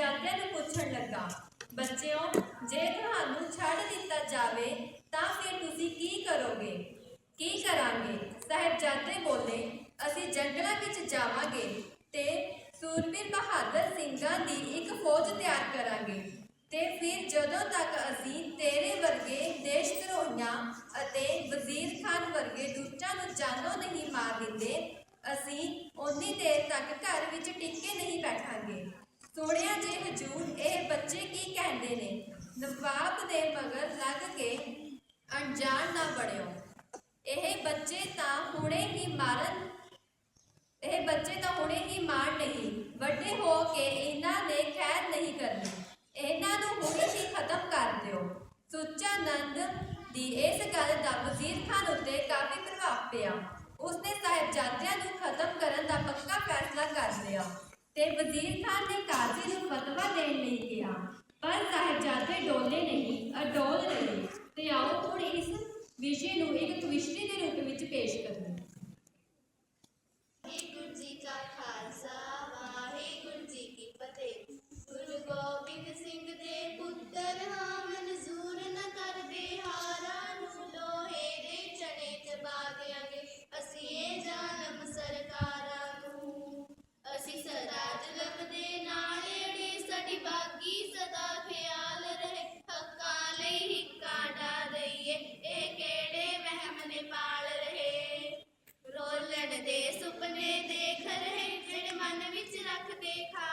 ਸਾਹਿਬਜ਼ਾਦਿਆਂ ਨੂੰ ਪੁੱਛਣ ਲੱਗਾ, ਬੱਚਿਓ, ਜੇ ਤੁਹਾਨੂੰ ਛੱਡ ਦਿੱਤਾ ਜਾਵੇ, ਤਾਂ ਫਿਰ ਤੁਸੀਂ ਕੀ ਕਰੋਗੇ? ਕੀ ਕਰਾਂਗੇ? ਸਾਹਿਬਜ਼ਾਦੇ ਬੋਲੇ, ਅਸੀਂ ਜੰਗਲਾਂ ਵਿੱਚ ਜਾਵਾਂਗੇ ਤੇ ਸੂਰਬੀਰ ਬਹਾਦਰ ਸਿੰਘਾਂ ਦੀ ਇੱਕ ਫੌਜ ਤਿਆਰ ਕਰਾਂਗੇ ਤੇ ਫਿਰ ਜਦੋਂ ਤੱਕ ਅਸੀਂ ਤੇਰੇ ਵਰਗੇ ਦੇਸ਼ ਧਰੋਹੀਆਂ ਅਤੇ ਵਜ਼ੀਰ ਖਾਨ ਵਰਗੇ ਦੁਸ਼ਟਾਂ ਨੂੰ ਜਾਨੋਂ ਨਹੀਂ ਮਾਰ ਦਿੰਦੇ, ਅਸੀਂ ਉਨੀ ਦੇਰ ਤੱਕ ਘਰ ਵਿੱਚ ਟਿੱਕੇ ਨਹੀਂ ਬੈਠਾਂਗੇ। ਹਜੂਰ ਇਹ ਬੱਚੇ ਕੀ ਕਹਿੰਦੇ ਨੇ? ਨਵਾਬ ਦੇ ਮਗਰ ਲੱਗ ਕੇ ਅਣਜਾਣ ਨਾ ਬਣਿਓ। ਇਹ ਬੱਚੇ ਤਾਂ ਹੁਣੇ ਹੀ ਮਾਰਨ ਇਹ ਬੱਚੇ ਤਾਂ ਹੁਣੇ ਹੀ ਮਾਰ ਨਹੀਂ। ਵੱਡੇ ਹੋ ਕੇ ਇਹਨਾਂ ਨੇ ਖੈਰ ਨਹੀਂ ਕਰਨੀ। ਇਹਨਾਂ ਨੂੰ ਹੁਣੇ ਹੀ ਖਤਮ ਕਰ ਦਿਓ। ਸੁੱਚਾ ਨੰਦ ਦੀ ਇਸ ਗੱਲ ਦਾ ਵਜ਼ੀਰ ਖਾਨ ਉੱਤੇ ਕਾਫੀ ਪ੍ਰਭਾਵ ਪਿਆ। ਉਸਨੇ ਸਾਹਿਬਜ਼ਾਦਿਆਂ ਨੂੰ ਖਤਮ ਕਰਨ ਦਾ ਪੱਕਾ ਫੈਸਲਾ ਕਰ ਲਿਆ। ਤੇ ਵਜ਼ੀਰ ਖਾਨ ਨੇ ਕਾਜ਼ੀ ਨੂੰ padre e lei. today.